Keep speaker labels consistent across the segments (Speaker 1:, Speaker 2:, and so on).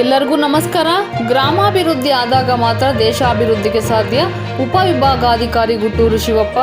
Speaker 1: ಎಲ್ಲರಿಗೂ ನಮಸ್ಕಾರ. ಗ್ರಾಮಾಭಿವೃದ್ಧಿ ಆದಾಗ ಮಾತ್ರ ದೇಶಾಭಿವೃದ್ಧಿಗೆ ಸಾಧ್ಯ. ಉಪವಿಭಾಗಾಧಿಕಾರಿ ಗುಟ್ಟೂರು ಶಿವಪ್ಪ.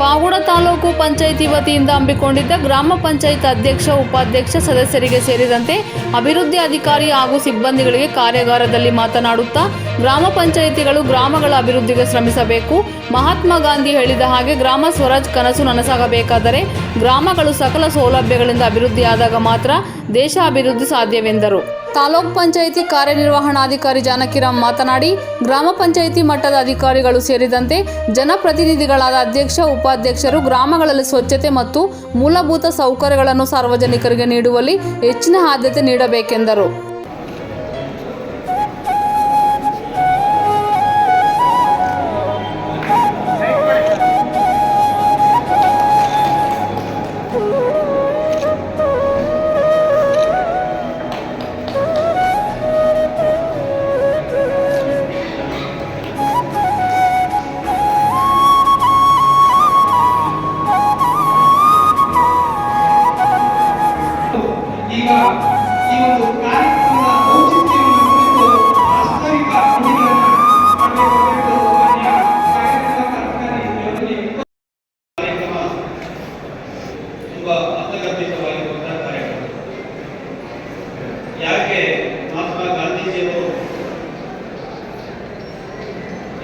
Speaker 1: ಪಾವಗಡ ತಾಲೂಕು ಪಂಚಾಯಿತಿ ವತಿಯಿಂದ ಹಮ್ಮಿಕೊಂಡಿದ್ದ ಗ್ರಾಮ ಪಂಚಾಯತ್ ಅಧ್ಯಕ್ಷ, ಉಪಾಧ್ಯಕ್ಷ ಸದಸ್ಯರಿಗೆ ಸೇರಿದಂತೆ ಅಭಿವೃದ್ಧಿ ಅಧಿಕಾರಿ ಹಾಗೂ ಸಿಬ್ಬಂದಿಗಳಿಗೆ ಕಾರ್ಯಾಗಾರದಲ್ಲಿ ಮಾತನಾಡುತ್ತಾ ಗ್ರಾಮ ಪಂಚಾಯಿತಿಗಳು ಗ್ರಾಮಗಳ ಅಭಿವೃದ್ಧಿಗೆ ಶ್ರಮಿಸಬೇಕು. ಮಹಾತ್ಮ ಗಾಂಧಿ ಹೇಳಿದ ಹಾಗೆ ಗ್ರಾಮ ಸ್ವರಾಜ್ ಕನಸು ನನಸಾಗಬೇಕಾದರೆ ಗ್ರಾಮಗಳು ಸಕಲ ಸೌಲಭ್ಯಗಳಿಂದ ಅಭಿವೃದ್ಧಿಯಾದಾಗ ಮಾತ್ರ ದೇಶ ಅಭಿವೃದ್ಧಿ ಸಾಧ್ಯವೆಂದರು. ತಾಲೂಕ್ ಪಂಚಾಯಿತಿ ಕಾರ್ಯನಿರ್ವಹಣಾಧಿಕಾರಿ ಜಾನಕಿರಾಮ್ ಮಾತನಾಡಿ, ಗ್ರಾಮ ಪಂಚಾಯಿತಿ ಮಟ್ಟದ ಅಧಿಕಾರಿಗಳು ಸೇರಿದಂತೆ ಜನಪ್ರತಿನಿಧಿಗಳಾದ ಅಧ್ಯಕ್ಷ, ಉಪಾಧ್ಯಕ್ಷರು ಗ್ರಾಮಗಳಲ್ಲಿ ಸ್ವಚ್ಛತೆ ಮತ್ತು ಮೂಲಭೂತ ಸೌಕರ್ಯಗಳನ್ನು ಸಾರ್ವಜನಿಕರಿಗೆ ನೀಡುವಲ್ಲಿ ಹೆಚ್ಚಿನ ಆದ್ಯತೆ ನೀಡಬೇಕೆಂದರು.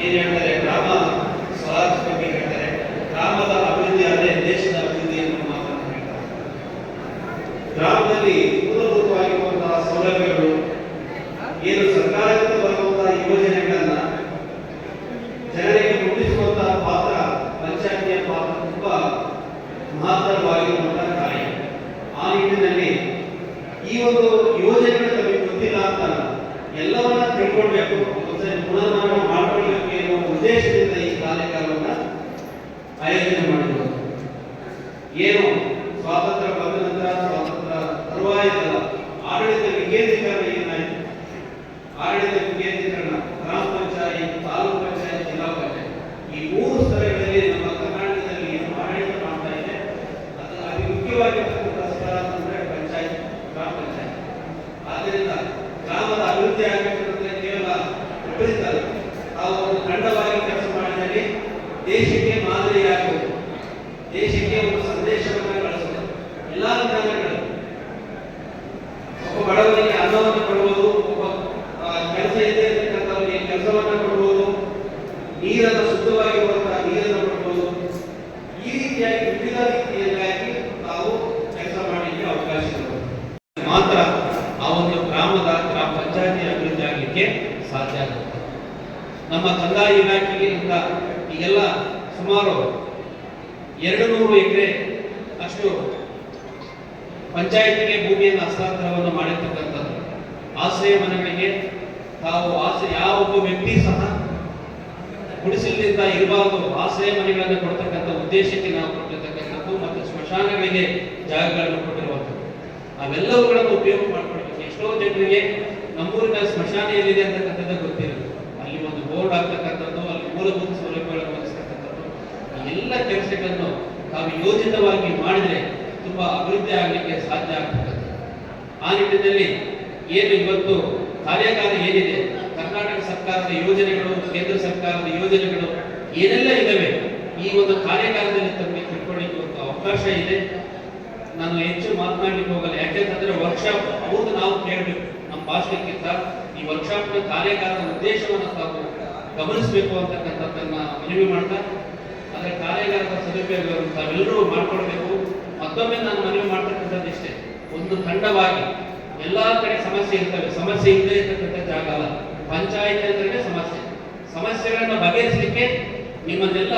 Speaker 2: ಏನ್ ಹೇಳ್ತಾರೆ, ಗ್ರಾಮ ಸ್ವರಾಜ್ ಹೇಳ್ತಾರೆ. ಗ್ರಾಮದ ಅಭಿವೃದ್ಧಿ ಆದರೆ ದೇಶದ ಅಭಿವೃದ್ಧಿ ಎನ್ನುವ ಮಾತನ್ನು ಹೇಳ್ತಾರೆ. ಗ್ರಾಮದಲ್ಲಿ ಮೂಲಭೂತವಾಗಿರುವಂತಹ ಸೌಲಭ್ಯಗಳು, ಏನು ಸರ್ಕಾರದಿಂದ ಬರುವಂತಹ ಯೋಜನೆಗಳನ್ನ ಜನರಿಗೆ ಮುಟ್ಟಿಸುವಂತಹ ಪಾತ್ರ ಪಂಚಾಯತಿಯ ಪಾತ್ರ ತುಂಬಾ ಮಹತ್ತರವಾಗಿರುವಂತಹ ಕಾರ್ಯ. ಆ ನಿಟ್ಟಿನಲ್ಲಿ ಈ ಒಂದು ಯೋಜನೆಗಳು ನಮಗೆ ಗೊತ್ತಿಲ್ಲ ಅಂತ. ಎಲ್ಲವನ್ನ ತಿಳ್ಕೊಳ್ಬೇಕು. ಒಂದ್ಸರಿ ಪುನರ್ಮರಣ ಮಾಡ್ಕೊಳ್ಬೇಕು. ಉದ್ದೇಶದಿಂದ ಈ ಕಾರ್ಯಕ್ರಮವನ್ನು ಆಯೋಜನೆ ಮಾಡಿರುವುದು ಏನು? ಸ್ವಾತಂತ್ರ್ಯ ಬಂದ ನಂತರ ಸ್ವಾತಂತ್ರ್ಯ ತರುವಾಯದ ಆಡಳಿತ ವಿಕೇಂದ್ರೀಕರಣ ಏನಾಯಿತು ಆಡಳಿತ ವಿಕೇಂದ್ರೀಕರಣ ಗ್ರಾಮ ಪಂಚಾಯತ್ ತಾಲೂಕು ಪಂಚಾಯತ್ ಜಿಲ್ಲಾ ಪಂಚಾಯತ್ ಈ ಮೂರು ಸ್ತರಗಳಲ್ಲಿ ನಮ್ಮ ಕರ್ನಾಟಕದಲ್ಲಿ ಏನು ಆಡಳಿತ ಮಾಡ್ತಾ ಇದೆ ಅದು ಅತಿ ಮುಖ್ಯವಾಗಿರ್ತಕ್ಕಂಥ ಸ್ಥಳ ಅಂತಂದ್ರೆ ಪಂಚಾಯತ್ ಗ್ರಾಮ ಪಂಚಾಯತ್ ಆದ್ದರಿಂದ ಗ್ರಾಮದ ಅಭಿವೃದ್ಧಿ ಆಗಬೇಕಂದ್ರೆ ಕೇವಲ ಒಬ್ಬರಿದ್ದಲ್ಲ ತಾವು ಒಂದು ತಂಡವಾಗಿ ಕೆಲಸ ಮಾಡಿದರೆ ದೇಶಕ್ಕೆ ಮಾದರಿಯಾಗಬಹುದು ದೇಶಕ್ಕೆ ಒಂದು ಸಂದೇಶವನ್ನು ಕಳಿಸಬಹುದು ಎಲ್ಲಾ ವಿಧಾನಗಳು ಒಬ್ಬ ಬಡವನಿಗೆ ಅನ್ನವನ್ನು ಕೊಡುವುದು ಒಬ್ಬ ಆ, ಕೆಲಸ ಇಲ್ಲದೆ ಇರತಕ್ಕಂಥವರಿಗೆ ಕೆಲಸವನ್ನು ಕೊಡುವುದು ನೀರನ್ನು ಶುದ್ಧವಾಗಿರುವಂತಹ ನೀರನ್ನು ಕೊಡುವುದು ಈ ರೀತಿಯಾಗಿ ವಿವಿಧ ರೀತಿಯಾಗಿ ನಾವು ಕೆಲಸ ಮಾಡಲಿಕ್ಕೆ ಅವಕಾಶ ಮಾತ್ರ ಆ ಒಂದು ಗ್ರಾಮದ, ಗ್ರಾಮ ಪಂಚಾಯತಿ ಅಭಿವೃದ್ಧಿ ಆಗಲಿಕ್ಕೆ ಸಾಧ್ಯ ಆಗುತ್ತೆ. ನಮ್ಮ ಕಂದಾಯ ಇಲಾಖೆಗೆ ಇಂದ ಈಗೆಲ್ಲ ಸುಮಾರು ಎರಡು ನೂರು ಎಕರೆ ಅಷ್ಟು ಪಂಚಾಯತಿಗೆ ಭೂಮಿಯನ್ನು ಹಸ್ತಾಂತರವನ್ನು ಮಾಡಿರ್ತಕ್ಕಂಥದ್ದು. ಆಶ್ರಯ ಮನೆಗಳಿಗೆ ತಾವು ಆಶ್ರಯ, ಯಾವ ಒಬ್ಬ ವ್ಯಕ್ತಿ ಸಹ ಗುಡಿಸಲಿಂದ ಇರಬಾರದು. ಆಶ್ರಯ ಮನೆಗಳನ್ನು ಕೊಡ್ತಕ್ಕಂಥ ಉದ್ದೇಶಕ್ಕೆ ನಾವು ಕೊಟ್ಟಿರ್ತಕ್ಕಂಥದ್ದು ಮತ್ತು ಸ್ಮಶಾನಗಳಿಗೆ ಜಾಗಗಳನ್ನು ಕೊಟ್ಟಿರುವಂಥದ್ದು. ಅವೆಲ್ಲವುಗಳನ್ನು ಉಪಯೋಗ ಮಾಡ್ಕೊಳ್ಬೇಕು. ಎಷ್ಟೋ ಜನರಿಗೆ ನಮ್ಮೂರಿನ ಸ್ಮಶಾನ ಎಲ್ಲಿದೆ ಅಂತಕ್ಕಂಥದ್ದು ಗೊತ್ತಿರಲ್ಲ. ಅಲ್ಲಿ ಒಂದು ಬೋರ್ಡ್ ಆಗ್ತಕ್ಕಂಥದ್ದು ಅಲ್ಲಿ ಮೂಲಭೂತ ಸೌಲಭ್ಯಗಳನ್ನು ಒದಗಿಸ್ತಕ್ಕಂಥದ್ದು. ಅಲ್ಲೆಲ್ಲ ಕೆಲಸಗಳನ್ನು ತಾವು ಯೋಜಿತವಾಗಿ ಮಾಡಿದರೆ ತುಂಬಾ ಅಭಿವೃದ್ಧಿ ಆಗಲಿಕ್ಕೆ ಸಾಧ್ಯ ಆಗ್ತಕ್ಕಂಥದ್ದು. ಆ ನಿಟ್ಟಿನಲ್ಲಿ ಏನು ಇವತ್ತು ಕಾರ್ಯಾಗಾರ ಏನಿದೆ ಕರ್ನಾಟಕ ಸರ್ಕಾರದ ಯೋಜನೆಗಳು, ಕೇಂದ್ರ ಸರ್ಕಾರದ ಯೋಜನೆಗಳು ಏನೆಲ್ಲ ಇದಾವೆ? ಈ ಒಂದು ಕಾರ್ಯಕಾಲದಲ್ಲಿ ತಮಗೆ ತಿಳ್ಕೊಳ್ಳಿಕ್ಕೆ ಒಂದು ಅವಕಾಶ ಇದೆ. ನಾನು ಹೆಚ್ಚು ಮಾತನಾಡ್ಲಿಕ್ಕೆ ಹೋಗಲ್ಲ. ಯಾಕೆಂತಂದ್ರೆ ವರ್ಕ್ಶಾಪ್ ಅವ್ರದ್ದು ನಾವು ಕೇಳಬೇಕು. ನಮ್ಮ ಭಾಷಣಕ್ಕಿಂತ ಈ ವರ್ಕ್ಶಾಪ್ನ ಕಾರ್ಯಕಾಲದ ಉದ್ದೇಶವನ್ನು ತಾವು ಗಮನಿಸಬೇಕು ಅಂತಕ್ಕಂಥದ್ದನ್ನ ಮನವಿ ಮಾಡ್ತಾ. ಅದರ ಕಾರ್ಯಕಾಲದ ಸದುಪಯೋಗವನ್ನು ತಾವೆಲ್ಲರೂ ಮಾಡ್ಕೊಳ್ಬೇಕು. ಮತ್ತೊಮ್ಮೆ ನಾನು ಮನವಿ ಮಾಡ್ತಕ್ಕಂಥದ್ದು ಇಷ್ಟೇ. ಒಂದು ತಂಡವಾಗಿ ಎಲ್ಲಾ ಕಡೆ ಸಮಸ್ಯೆ ಇರ್ತವೆ. ಸಮಸ್ಯೆ ಇಲ್ಲದೆ ಇರ್ತಕ್ಕಂಥ ಜಾಗ ಅಲ್ಲ. ಪಂಚಾಯತ್ ಅಂದ್ರೆ ಸಮಸ್ಯೆ. ಸಮಸ್ಯೆಗಳನ್ನ ಬಗೆಹರಿಸಲಿಕ್ಕೆ ನಿಮ್ಮನ್ನೆಲ್ಲ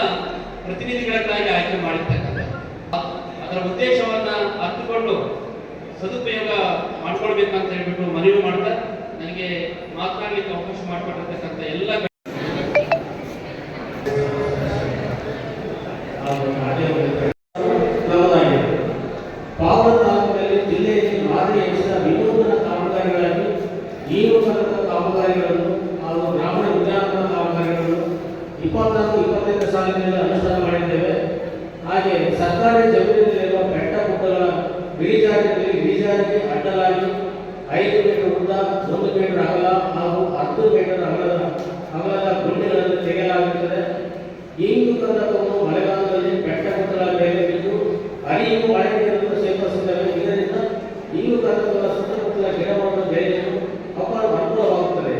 Speaker 2: ಪ್ರತಿನಿಧಿಗಳನ್ನಾಗಿ ಆಯ್ಕೆ ಮಾಡಿರ್ತಕ್ಕಂಥ ಅದರ ಉದ್ದೇಶವನ್ನ ಅರ್ಥಕೊಂಡು ಸದುಪಯೋಗ ಮಾಡ್ಕೊಳ್ಬೇಕಂತ ಹೇಳ್ಬಿಟ್ಟು ಮನವಿ ಮಾಡ್ತಾ, ನನಗೆ ಮಾತನಾಡಲಿಕ್ಕೆ ಅವಕಾಶ ಮಾಡಿಕೊಟ್ಟಿರ್ತಕ್ಕಂಥ ಎಲ್ಲ
Speaker 3: ಮೀಟರ್ ಅಗಲ ಹಾಗೂ ಹತ್ತು ಮೀಟರ್ ಅಗಲದ ಅಗಲದ ಗುಂಡಿಗಳನ್ನು ತೆಗೆಯಲಾಗುತ್ತದೆ. ಇಂಗು ಕಂದಕವನ್ನು ಮಳೆಗಾಲದಲ್ಲಿ ಬೆಟ್ಟಗುಡ್ಡಗಳ ಮೇಲೆ ಬಿದ್ದು ಹರಿಯುವ ಮಳೆ ನೀರನ್ನು ಸೇರ್ಪಡಿಸುತ್ತವೆ ಇದರಿಂದ ಇಂಗು ಕಂದಕದ ಸುತ್ತಮುತ್ತಲ ಗಿಡವನ್ನು ಬೆಳೆಯಲು ಅಪಾರ ಅನುಕೂಲವಾಗುತ್ತದೆ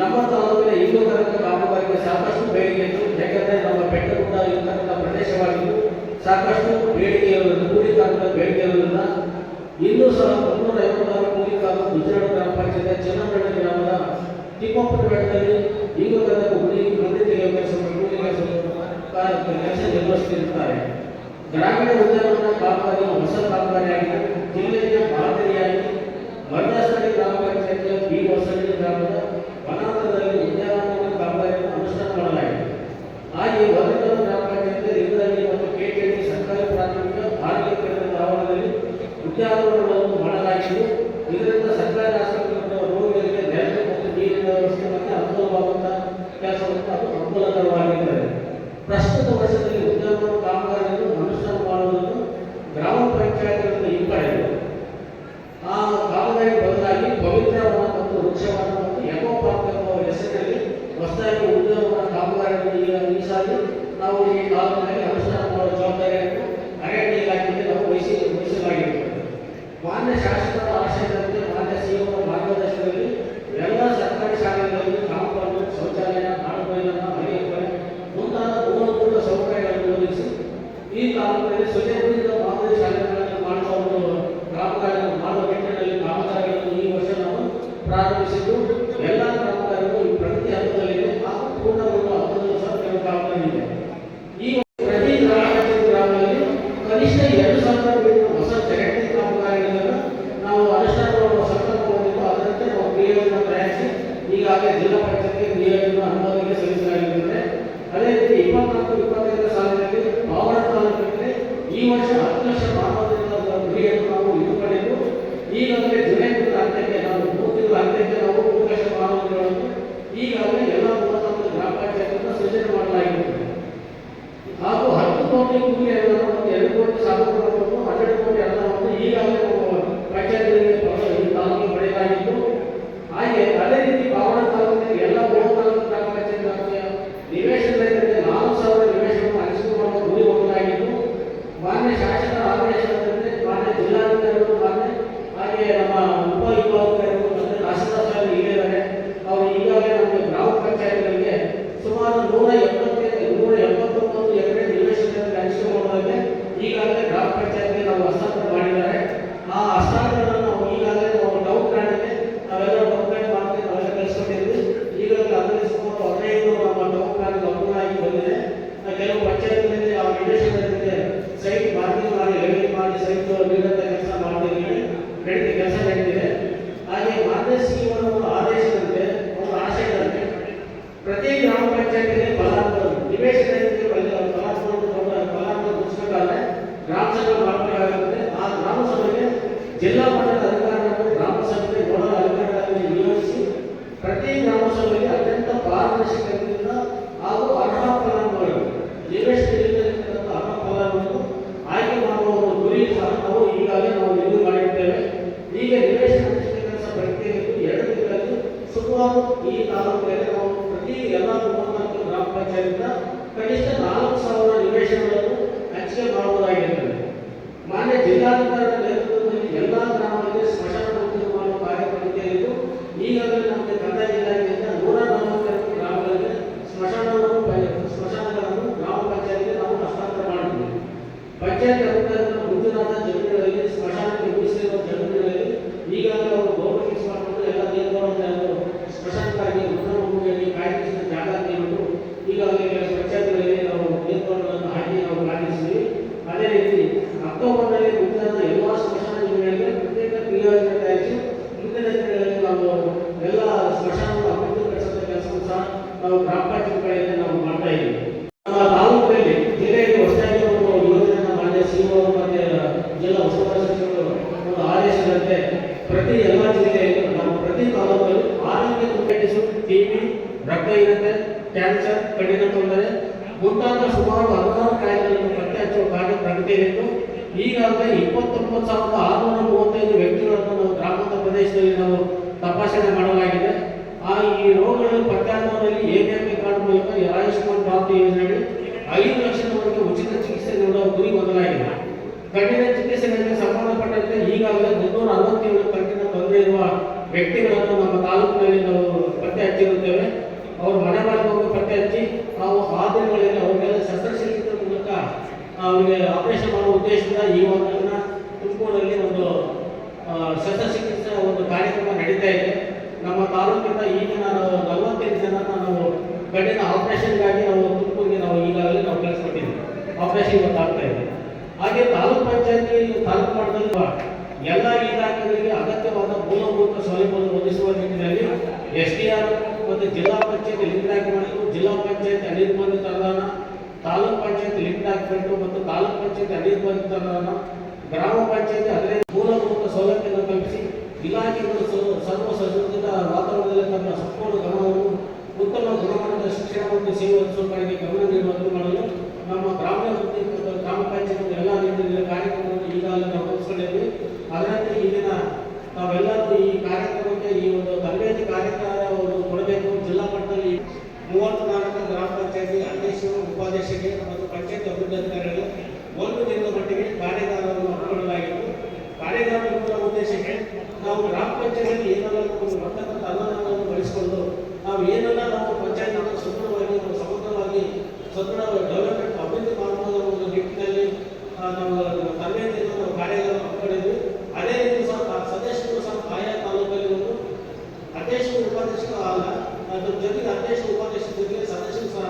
Speaker 3: ನಮ್ಮ ತಾಲೂಕಿನ ಇಂಗು ಕಂದಕ ಕಾಮಗಾರಿಗೆ ಸಾಕಷ್ಟು ಬೇಡಿಕೆ ಇತ್ತು. ಯಾಕಂದರೆ ನಮ್ಮ ಬೆಟ್ಟಗುಡ್ಡ ಇರತಕ್ಕಂಥ ಪ್ರದೇಶವಾಗಿದ್ದು ಸಾಕಷ್ಟು ಬೇಡಿಕೆ ಇರುವುದರಿಂದ ಕೂಲಿ ಕಾರ್ಮಿಕರ ಬೇಡಿಕೆ ಇರುವುದರಿಂದ ಇನ್ನೂ ಸಹ ಮುನ್ನೂರ ಐವತ್ತಾರು ಕೂಲಿ ಕಾರ್ಮಿಕರು ಗುಜರಾತ್ ಗ್ರಾಮ ಪಂಚಾಯತ್ ಚಿನ್ನಮಳ್ಳಿ ಗ್ರಾಮದ ತಿಮ್ಮಪ್ಪನ ಬೆಟ್ಟದಲ್ಲಿ ಇಂಗು ಕಂದಕ ಗುಡಿ ಮಂದಿ ತೆಗೆಯುವ ಕೆಲಸ ಕೂಲಿ ಕೆಲಸ ಕೆಲಸ ನಿರ್ವಹಿಸುತ್ತಿರುತ್ತಾರೆ ಗ್ರಾಮೀಣ ಉದ್ಯಾನವನ ಕಾಮಗಾರಿ ಹೊಸ ಕಾಮಗಾರಿಯಾಗಿದೆ ಜಿಲ್ಲೆಯ ಮಾದರಿಯಾಗಿ ಮರ್ದಾಸಹಳ್ಳಿ ಗ್ರಾಮ ಪಂಚಾಯತ್ ಬಿ ಹೊಸಳ್ಳಿ ಗ್ರಾಮದ ವನಾಂತರದಲ್ಲಿ ನಾವು ಈ ಕಾಲದಲ್ಲಿ ಅನುಷ್ಠಾನ ಮಾಡುವ ಜವಾಬ್ದಾರಿಯನ್ನು ಅರಣ್ಯ ನಾವು ವಹಿಸಿ ವಹಿಸಲಾಗಿರುತ್ತದೆ ಮಾನ್ಯ ಶಾಸಕರ ಆಶಯದಂತೆ ಮಾನ್ಯ ಸಿಎಂ ಮಾರ್ಗದರ್ಶನದಲ್ಲಿ ಎಲ್ಲ ಸರ್ಕಾರಿ ಶಾಲೆಗಳಲ್ಲಿ ಕಾಂಪೌಂಡ್ ಶೌಚಾಲಯ ನಾಡುಬೈಲನ ಮನೆ ಮುಂತಾದ ಮೂಲಭೂತ ಸೌಕರ್ಯಗಳನ್ನು ಒದಗಿಸಿ ಈ ತಾಲೂಕಿನಲ್ಲಿ ಸ್ವಚ್ಛತೆಯಿಂದ ಮಾದರಿ ಶಾಲೆಗಳನ್ನು ಮಾಡುವ ಒಂದು ಕಾಮಗಾರಿಯನ್ನು ಮಾಡುವ ನಿಟ್ಟಿನಲ್ಲಿ ಕಾಮಗಾರಿಗಳನ್ನು ಈ ವರ್ಷ ನಾವು ಪ್ರಾರಂಭಿಸಿದ್ದು ಎಲ್ಲ ಕಾಮಗಾರಿಗಳು ಈ ಪ್ರಗತಿ ಹಂತದಲ್ಲಿದೆ ಹಾಗೂ ಪೂರ್ಣಗೊಳ್ಳುವ ಹಂತದಲ್ಲೂ ಸಹ ಕೆಲವು ಕಾಮಗಾರಿ ಇದೆ ಈ ಪ್ರತಿ ಗ್ರಾಮ ಪಂಚಾಯತ್ ಗ್ರಾಮದಲ್ಲಿ ಕನಿಷ್ಠ ಎರಡು ಸಾವಿರ ಮೀಟರ್ ಹೊಸ ಚರಂಡಿ ಕಾಮಗಾರಿಗಳನ್ನು ನಾವು ಅನುಷ್ಠಾನ ಮಾಡುವ ಸಂಕಲ್ಪ ಹೊಂದಿದ್ದು ಅದರಂತೆ ನಾವು ಕ್ರಿಯೆಯನ್ನು ತಯಾರಿಸಿ ಈಗಾಗಲೇ ಜಿಲ್ಲಾ ಪಂಚಾಯತ್ಗೆ ಕ್ರಿಯೆಯನ್ನು ಅನುಮೋದನೆಗೆ ಸಲ್ಲಿಸಲಾಗಿರುತ್ತದೆ ಅದೇ ರೀತಿ ಇಪ್ಪತ್ನಾಲ್ಕು ಇಪ್ಪತ್ತೈದರ ಸಾಲಿನಲ್ಲಿ ಪಾವನ ತಾಲೂಕಿನಲ್ಲಿ ಈ ವರ್ಷ ಹತ್ತು ಲಕ್ಷ ಮಾನವದಿಂದ ಗುರಿಯನ್ನು ನಾವು ಇಟ್ಟುಕೊಂಡಿದ್ದು, ಈಗಾಗಲೇ ಜುಲೈ ತಿಂಗಳ ಹಂತಕ್ಕೆ ನಾವು, ಮೂರು ತಿಂಗಳ ಹಂತಕ್ಕೆ ನಾವು ಮೂರು ಲಕ್ಷ ಮಾನವಗಳನ್ನು ಈಗಾಗಲೇ ಎಲ್ಲ ಮೂವತ್ತೊಂದು ಗ್ರಾಮ ಪಂಚಾಯತ್ನ ಸೃಜನೆ ಮಾಡಲಾಗಿರುತ್ತದೆ ಹಾಗೂ ಹತ್ತು ಕೋಟಿ ಕೂಲಿ ಒಂದು ಎರಡು ಕೋಟಿ ಸಾಗುವಳಿ ಮತ್ತು ಹನ್ನೆರಡು ಕೋಟಿ ಅನುದಾನವನ್ನು ಈಗಾಗಲೇ ನಾವು ಪಂಚಾಯತ್ಗಳಿಗೆ ಪಡೆದ- ಈ ತಾಲೂಕಿಗೆ ಪಡೆಯಲಾಗಿದ್ದು ಹಾಗೆ ಅದೇ ರೀತಿ ಪಾವನ ತಾಲೂಕಿನಲ್ಲಿ ಎಲ್ಲ ಮೂವತ್ನಾಲ್ಕು ಗ್ರಾಮ ಪಂಚಾಯತ್ ವ್ಯಾಪ್ತಿಯ ನಿವೇಶನ ರೈತರಿಗೆ ನಾಲ್ಕು ಸಾವಿರ ನಿವೇಶನವನ್ನು ಹಂಚಿಕೆ ಮಾಡುವ ಗುರಿ ಹೊಂದಲಾಗಿದ್ದು ಮಾನ್ಯ ಶಾಸಕರ ಆದೇಶದಂತೆ ಮಾನ್ಯ ಜಿಲ್ಲಾಧಿಕಾರಿಗಳು ಮಾನ್ಯ ಹಾಗೆ ನಮ್ಮ ಉಪ ವಿಭಾಗಾಧಿಕಾರಿಗಳು ಮತ್ತು ತಹಸೀಲ್ದಾರ್ ಸಾಹೇಬರು ಇಲ್ಲಿದ್ದಾರೆ ಅವರು ಈಗಾಗಲೇ ನಮ್ಮ ಗ್ರಾಮ ಪಂಚಾಯತ್ಗಳಿಗೆ ಸುಮಾರು ನೂರ ಎಪ್ಪತ್ತೈದು ನೂರ ಎಪ್ಪತ್ತೊಂಬತ್ತು ಎಕರೆ ನಿವೇಶನದಲ್ಲಿ ಹಂಚಿಕೆ ಮಾಡೋದಕ್ಕೆ ಈಗಾಗಲೇ ಗ್ರಾಮ ಪಂಚಾಯತ್ಗೆ ನಾವು ಹಸ್ತಾಂತರ ಮಾಡಿದ್ದಾರೆ ಆ ಹಸ್ತಾಂತರವನ್ನು ನಾವು ಈಗಾಗಲೇ ನಾವು ಟೌನ್ ಪ್ಲಾನ್ಗೆ ನಾವೆಲ್ಲ ಟೌನ್ ಪ್ಲಾನ್ ಮಾಡಿ ನಾವೆಲ್ಲ ಕಳಿಸ್ಕೊಟ್ಟಿದ್ವಿ ಈಗಾಗಲೇ ಅದರಲ್ಲಿ ಸುಮಾರು ಹದಿನೈದು ನಮ್ಮ ಟೌನ್ ಪ್ಲಾನ್ ಅನುಗುಣ ಆಗಿ ಬಂದಿದೆ ಆ ಕೆಲವು ಪಂಚಾಯತ್ಗಳಲ್ಲಿ ಆ ನಿವೇಶನಗಳಿಗೆ ಸೈಟ್ ಮಾರ್ಕಿಂಗ್ ಮಾಡಿ ಲೆವೆಲ್ ಮಾಡಿ ಸೈಟ್ ನೀಡುವಂಥ ಕೆಲಸ ಮಾಡ್ತಿದ್ದೀವಿ ನಡೀತಿ ಕೆಲಸ ನಡೀತಿದೆ ಹಾಗೆ ಮಾನ್ಯ ಸಿಇಒ ಆದೇಶದಂತೆ ಅವರ ಆಶಯದಂತೆ ಪ್ರತಿ ಗ್ರಾಮ ಪಂಚಾಯತಿಗೆ ಫಲಾನುಭವ ನಿವೇಶನಕ್ಕೆ ಫಲಾನುಭವ ಫಲಾನುಭವ ಮುಗಿಸ್ಬೇಕಾದ್ರೆ ಗ್ರಾಮ ಸಭೆ ಮಾಡಬೇಕಾಗುತ್ತೆ ಆ ಗ್ರಾಮ ಸಭೆಗೆ ಜಿಲ್ಲಾ ಮಟ್ಟದ ಅಧಿಕಾರಿಗಳನ್ನು ಗ್ರಾಮ ಸಭೆಗೆ ನೋಡಲ್ ಅಧಿಕಾರಿಗಳನ್ನು ನಿಯೋಜಿಸಿ ಪ್ರತಿ ಗ್ರಾಮ ಸಭೆಗೆ ಅತ್ಯಂತ ಪಾರದರ್ಶಕತೆಯಿಂದ ಹಾಗೂ ಅರ್ಹ ಫಲಾನುಭವಿಗಳು ನಿವೇಶನ ಇಲ್ಲದಿರ್ತಕ್ಕಂಥ ಅರ್ಹ ಫಲಾನುಭವಿಗಳು ಆಯ್ಕೆ ಮಾಡುವ ಒಂದು ಗುರಿ ಸಹ ನಾವು ಈಗಾಗಲೇ ನಾವು ನಿಗದಿ ಮಾಡಿರ್ತೇವೆ ಈಗ ನಿವೇಶನ ಕೆಲಸ ಪ್ರಕ್ರಿಯೆಯಲ್ಲಿ ಎರಡು ತಿಂಗಳಲ್ಲಿ ಸುಮಾರು ಈ ತಾಲೂಕಿನಲ್ಲಿ ನಾವು ಪ್ರತಿ ಎಲ್ಲ ಮೂವತ್ನಾಲ್ಕು ಗ್ರಾಮ ಪಂಚಾಯತ್ನ ಕನಿಷ್ಠ ನಾಲ್ಕು ಸಾವಿರ ನಿವೇಶನಗಳನ್ನು ಹಂಚಿಕೆ ಮಾಡುವುದಾಗಿರುತ್ತದೆ ಮಾನ್ಯ ಜಿಲ್ಲಾಧಿಕಾರಿಗಳ ನೇತೃತ್ವದಲ್ಲಿ ಎಲ್ಲ ಗ್ರಾಮಗಳಿಗೆ ಸ್ಮಶಾನ ಮುಕ್ತ ಮಾಡುವ ಕಾರ್ಯಕ್ರಮದಲ್ಲಿದ್ದು ಈಗಾಗಲೇ ನಮಗೆ ಕಂದಾಯ ಇಲಾಖೆಯಿಂದ ನೂರ ನಲವತ್ತೆರಡು ಗ್ರಾಮಗಳಿಗೆ ಸ್ಮಶಾನವನ್ನು ಪ- ಸ್ಮಶಾನಗಳನ್ನು ಗ್ರಾಮ ಪಂಚಾಯತ್ಗೆ ನಾವು ಹಸ್ತಾಂತರ ಮಾಡಿದ್ವಿ ಪಂಚಾಯತ್ ಅಧಿಕಾರಿಗಳ ಮುಂದಿನಾದ ಜಮೀನುಗಳಲ್ಲಿ ಸ್ಮಶಾನಕ್ಕೆ ಮೀಸಲಿರುವ ಜಮೀನುಗಳಲ್ಲಿ ಈಗಾಗಲೇ ಅವರು ಗೌರವ ಫಿಕ್ಸ್ ಮಾಡಿಕೊಂಡು ಎಲ್ಲ ನೇಮಗಳನ್ನು ಸ್ಮಶಾನಕ್ಕಾಗಿ ಉತ್ತಮ ಭೂಮಿಯಲ್ಲಿ ಕಾಯ್ದಿರಿಸಿದ ಜಾಗ ನೀಡಿಟ್ಟು ಈಗಾಗಲೇ ಕೆಲವು ಪಂಚಾಯತ್ಗಳಲ್ಲಿ ನಾವು ನೇಮಗಳನ್ನು ಹಾಕಿ ನಾವು ಕಾಯ್ದಿರಿಸಿದ್ವಿ ಅದೇ ರೀತಿ ಅಕ್ಟೋಬರ್ನಲ್ಲಿ ಮುಂದಿನ ಎಲ್ಲ ಸ್ಮಶಾನ ಜಮೀನುಗಳಿಗೆ ಪ್ರತ್ಯೇಕ ಕ್ರಿಯೋಜನೆ ತಯಾರಿಸಿ ಮುಂದಿನ ದಿನಗಳಲ್ಲಿ ನಾವು ಎಲ್ಲ ಸ್ಮಶಾನವನ್ನು ಅಭಿವೃದ್ಧಿಪಡಿಸುವ ಕೆಲಸವನ್ನು ಸಹ ನಾವು ಗ್ರಾಮ ಪಂಚಾಯತ್ ಕಡೆಯಿಂದ ನಾವು ಮಾಡ್ತಾ ಇದ್ದೀವಿ ನಮ್ಮ ತಾಲೂಕಿನಲ್ಲಿ ಜಿಲ್ಲೆಯಲ್ಲಿ ಹೊಸದಾಗಿ ಒಂದು ಯೋಜನೆಯನ್ನು ಮಾನ್ಯ ಸಿಇಒ ಮತ್ತೆ ಜಿಲ್ಲಾ ಉಸ್ತುವಾರಿ ಸಚಿವರು ಒಂದು ಆದೇಶದಂತೆ ಪ್ರತಿ ಎಲ್ಲ ಜಿಲ್ಲೆಯಲ್ಲೂ ನಾವು ಪ್ರತಿ ತಾಲೂಕಲ್ಲಿ ಆರೋಗ್ಯ ಕುಂಟು ಟಿಬಿ ರಕ್ತಹೀನತೆ ಕ್ಯಾನ್ಸರ್ ಕಣ್ಣಿನ ತೊಂದರೆ. ಮುಂತಾದ ಸುಮಾರು ಹದಿನಾರು ಕಾಯಿಲೆಗಳನ್ನು ಪತ್ತೆ ಹಚ್ಚುವ ಕಾರ್ಯ ಪ್ರಗತಿಯಲ್ಲಿದ್ದು ಈಗಾಗಲೇ ಇಪ್ಪತ್ತೊಂಬತ್ತು ಸಾವಿರದ ಆರುನೂರ ಮೂವತ್ತೈದು ವ್ಯಕ್ತಿಗಳನ್ನು ನಾವು ಗ್ರಾಮಾಂತರ ಪ್ರದೇಶದಲ್ಲಿ ನಾವು ತಪಾಸಣೆ ಮಾಡಲಾಗಿದೆ. ಆ ಈ ರೋಗಗಳು ಪತ್ತೆಯಾದವರಲ್ಲಿ ಎಬಿಎಂಪಿ ಕಾರ್ಡ್ ಮೂಲಕ ಆಯುಷ್ಮಾನ್ ಭಾರತ ಯೋಜನೆಯಡಿ ಐದು ಲಕ್ಷದವರೆಗೆ ಉಚಿತ ಚಿಕಿತ್ಸೆ ನೀಡುವ ಗುರಿ ಹೊಂದಲಾಗಿದೆ. ಕಣ್ಣಿನ ಚಿಕಿತ್ಸೆಗಳಿಗೆ ಸಂಬಂಧಪಟ್ಟಂತೆ ಈಗಾಗಲೇ ಮುನ್ನೂರ ಅರವತ್ತೇಳು ಕಣ್ಣಿನ ತೊಂದರೆ ಇರುವ ವ್ಯಕ್ತಿಗಳನ್ನು ನಮ್ಮ ತಾಲೂಕಿನಲ್ಲಿ ನಾವು ಪತ್ತೆ ಹಚ್ಚಿರುತ್ತೇವೆ ಅವರು ಮನೆ ಮನೆಗೆ ಹೋಗಿ ಪತ್ತೆ ಹಚ್ಚಿ ನಾವು ಆ ದಿನಗಳಲ್ಲಿ ಅವರಿಗೆಲ್ಲ ಶಸ್ತ್ರಚಿಕಿತ್ಸೆ ಮೂಲಕ ಅವರಿಗೆ ಆಪರೇಷನ್ ಮಾಡುವ ಉದ್ದೇಶದಿಂದ ಈ ಒಂದನ್ನ ತುಮಕೂರಲ್ಲಿ ಒಂದು ಶಸ್ತ್ರಚಿಕಿತ್ಸೆ ಒಂದು ಕಾರ್ಯಕ್ರಮ ನಡೀತಾ ಇದೆ. ನಮ್ಮ ತಾಲೂಕಿನ ಈಗ ನಾನು ನಲವತ್ತೆಂಟು ಜನ ನಾವು ಕಣ್ಣಿನ ಆಪರೇಷನ್ಗಾಗಿ ನಾವು ತುಮಕೂರಿಗೆ ನಾವು ಈಗಾಗಲೇ ನಾವು ಕಳಿಸ್ಕೊಟ್ಟಿದ್ದೀವಿ. ಆಪರೇಷನ್ ಇವತ್ತು ಆಗ್ತಾ ಇದೆ. ಹಾಗೆ ತಾಲೂಕ್ ಪಂಚಾಯತಿ ತಾಲೂಕು ಮಟ್ಟದಲ್ಲಿ ಎಲ್ಲ ಇಲಾಖೆಗಳಿಗೆ ಅಗತ್ಯವಾದ ಮೂಲಭೂತ ಸೌಲಭ್ಯವನ್ನು ಒದಗಿಸುವ ನಿಟ್ಟಿನಲ್ಲಿ ಎಸ್ ಡಿ ಆರ್ ಮತ್ತು ಜಿಲ್ಲಾ ಪಂಚಾಯತ್ ಲಿಂಕ್ ಡಾಕ್ಯುಮೆಂಟ್, ಜಿಲ್ಲಾ ಪಂಚಾಯತ್ ಅನಿರ್ಬಂಧಿತ ಅನುದಾನ ತಾಲೂಕ್ ಪಂಚಾಯತ್ ಲಿಂಕ್ ಡಾಕ್ಯುಮೆಂಟ್ ಮತ್ತು ತಾಲೂಕ್ ಪಂಚಾಯತ್ ಅನಿರ್ಬಂಧಿತ ಅನುದಾನ ಗ್ರಾಮ ಪಂಚಾಯತ್ ಅದರ ಮೂಲಭೂತ ಸೌಲಭ್ಯವನ್ನು ಕಲ್ಪಿಸಿ ಇಲಾಖೆಗಳು ಸರ್ವ- ಸಜ್ಜಿತ ವಾತಾವರಣದಲ್ಲಿ ತಮ್ಮ ಸಂಪೂರ್ಣ ಗಮನವನ್ನು, ಉತ್ತಮ ಗುಣಮಟ್ಟದ ಶಿಕ್ಷಣ ಮತ್ತು ಸೇವೆ ಒದಗಿಸುವ ಕಡೆಗೆ ಗಮನ ನೀಡುವಂತೆ ಮಾಡಲು ನಮ್ಮ ಗ್ರಾಮೀಣ ಗ್ರಾಮ ಪಂಚಾಯತ್ ಎಲ್ಲ ರೀತಿಯ ಕಾರ್ಯಕ್ರಮವನ್ನು ಈಗಾಗಲೇ ನಾವು ರೂಪಿಸಿಕೊಂಡಿದ್ವಿ ಅದರಂತೆ ಈಗಿನ ನಾವೆಲ್ಲರೂ ಈ ಕಾರ್ಯಕ್ರಮಕ್ಕೆ ಈ ಒಂದು ತರಬೇತಿ ಕಾರ್ಯಕ್ರಮವನ್ನು ಕೊಡಬೇಕು ಜಿಲ್ಲಾ ಮಟ್ಟದಲ್ಲಿ ಮೂವತ್ತು ನಾಲ್ಕು ಗ್ರಾಮ ಪಂಚಾಯತಿ ಅಧ್ಯಕ್ಷರು ಉಪಾಧ್ಯಕ್ಷರಿಗೆ ಅಧಿಕಾರಿಗಳು ಒಂದು ದಿನದ ಮಟ್ಟಿಗೆ ಕಾರ್ಯಗಾರವನ್ನು ಹಮ್ಮಿಕೊಳ್ಳಲಾಗಿತ್ತು. ಕಾರ್ಯಗಾರ ಉದ್ದೇಶಕ್ಕೆ ನಾವು ಗ್ರಾಮ ಪಂಚಾಯಿತಿ ಏನೆಲ್ಲ ಬರ್ತಕ್ಕಂಥ ಅನುದಾನವನ್ನು ಬಳಸಿಕೊಂಡು ನಾವು ಏನೆಲ್ಲ ನಾವು ಪಂಚಾಯತ್ ಸುದೃಢವಾಗಿ ನಾವು ಸಮಗ್ರವಾಗಿ ಸದೃಢ ಡೆವಲಪ್ಮೆಂಟ್ ಅಭಿವೃದ್ಧಿ ಮಾಡುವ ಒಂದು ನಿಟ್ಟಿನಲ್ಲಿ ನಾವು ತರಬೇತಿಯನ್ನು ನಾವು ಕಾರ್ಯಗಾರ ಹಮ್ಮಿಕೊಂಡಿದ್ವಿ. ಅದೇ ರೀತಿ ಸಹ ಸದಸ್ಯರು ಸಹ ಆಯಾ ತಾಲೂಕಲ್ಲಿ ಒಂದು, ಅಧ್ಯಕ್ಷರು, ಉಪಾಧ್ಯಕ್ಷರು ಅಲ್ಲ. ಅದ್ರ ಜೊತೆಗೆ ಅಧ್ಯಕ್ಷ ಉಪಾಧ್ಯಕ್ಷರ ಜೊತೆಗೆ ಸದಸ್ಯರು ಸಹ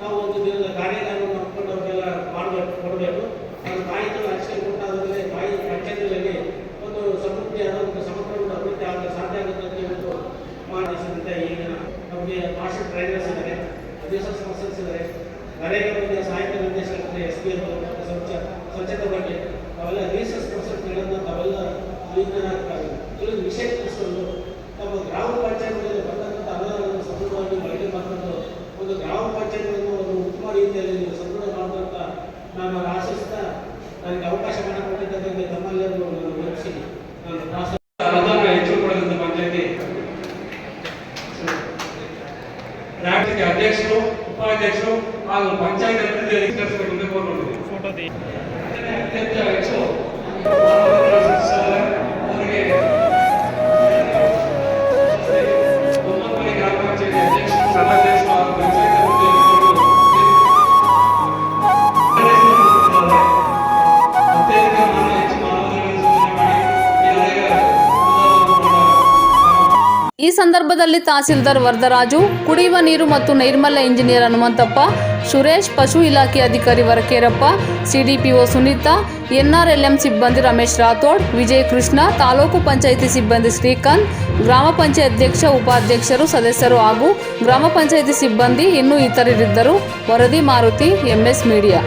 Speaker 3: ನಾವು ಒಂದು ದಿನದ ಕಾರ್ಯಾಗಾರವನ್ನು ಹಮ್ಮಿಕೊಂಡು ಅವರಿಗೆಲ್ಲ ಮಾಡಬೇಕು ಕೊಡಬೇಕು ಅದು ಮಾಹಿತಿ ಅಕ್ಷರ ಕೊಟ್ಟಾದ್ರೆ ಮಾಹಿತಿ ಪಂಚಾಯತಿಗಳಲ್ಲಿ ಒಂದು ಸಮೃದ್ಧಿಯಾದ ಒಂದು ಸಮಗ್ರ ಒಂದು ಅಭಿವೃದ್ಧಿ ಆಗಲು ಸಾಧ್ಯ ಆಗುತ್ತೆ ಅಂತ ಹೇಳ್ಬಿಟ್ಟು ಮಾಡಿಸಿದಂತೆ ಈಗ ನಮಗೆ ಮಾಸ್ಟರ್ ಟ್ರೈನರ್ಸ್ ಇದ್ದಾರೆ ಅಧಿಸಸ್ ಮಾಸ್ಟರ್ಸ್ ಇದ್ದಾರೆ ನರೇಗಾ ಬಗ್ಗೆ ಸಹಾಯಕ ನಿರ್ದೇಶಕರು ಎಸ್ ಪಿ ಸ್ವಚ್ಛ ಸ್ವಚ್ಛತೆ ಬಗ್ಗೆ ಅವೆಲ್ಲ ರಿಸರ್ಚ್ ಪರ್ಸೆಂಟ್ಗಳನ್ನು ತಾವೆಲ್ಲ ತಿಳಿದು ವಿಷಯ ತಿಳಿಸ್ಕೊಂಡು ನಮ್ಮ ಗ್ರಾಮ ಪಂಚಾಯತ್ಗಳಲ್ಲಿ ಬರ್ತಕ್ಕಂಥ ಅನುದಾನವನ್ನು ಸದೃಢವಾಗಿ ಬಳಕೆ ಮಾಡಿಕೊಂಡು ಒಂದು ಗ್ರಾಮ ಪಂಚಾಯತ್ಗಳನ್ನು ಒಂದು ಉತ್ತಮ ರೀತಿಯಲ್ಲಿ ನೀವು ಸದೃಢ ಮಾಡುವಂತ ನಾನು ಆಶಿಸ್ತಾ ನನಗೆ ಅವಕಾಶ ಮಾಡಿಕೊಟ್ಟಿದ್ದಕ್ಕೆ ತಮ್ಮೆಲ್ಲರೂ ನಾನು ಮೆಚ್ಚಿಸಿ ನಾನು ಪ್ರಾಸ
Speaker 4: ಅನುದಾನ ಹೆಚ್ಚಿಕೊಳ್ಳದಂತ ಪಂಚಾಯತಿ ರಾಜ್ಯಕ್ಕೆ ಅಧ್ಯಕ್ಷರು ಉಪಾಧ್ಯಕ್ಷರು ಹಾಗೂ ಪಂಚಾಯತ್ ಅಭಿವೃದ್ಧಿ ಅಧಿಕಾರಿಗಳು ಮುಂದೆ ಕೋರ್ಕೊಂಡಿದ್ದೀವಿ ಅತ್ಯಂತ
Speaker 5: ಈ ಸಂದರ್ಭದಲ್ಲಿ ತಹಸೀಲ್ದಾರ್ ವರದರಾಜು, ಕುಡಿಯುವ ನೀರು ಮತ್ತು ನೈರ್ಮಲ್ಯ ಇಂಜಿನಿಯರ್ ಹನುಮಂತಪ್ಪ, ಸುರೇಶ್ ಪಶು ಇಲಾಖೆ ಅಧಿಕಾರಿ ವರಕೇರಪ್ಪ, ಸಿಡಿಪಿಒ ಸುನೀತಾ, ಎನ್ಆರ್ಎಲ್ಎಂ ಸಿಬ್ಬಂದಿ ರಮೇಶ್ ರಾಥೋಡ್ ವಿಜಯ್ ಕೃಷ್ಣ ತಾಲೂಕು ಪಂಚಾಯಿತಿ ಸಿಬ್ಬಂದಿ ಶ್ರೀಕಾಂತ್, ಗ್ರಾಮ ಪಂಚಾಯತ್ ಅಧ್ಯಕ್ಷ, ಉಪಾಧ್ಯಕ್ಷರು ಸದಸ್ಯರು ಹಾಗೂ ಗ್ರಾಮ ಪಂಚಾಯಿತಿ ಸಿಬ್ಬಂದಿ ಇನ್ನೂ ಇತರರಿದ್ದರು. ವರದಿ ಮಾರುತಿ, ಎಂಎಸ್ ಮೀಡಿಯಾ.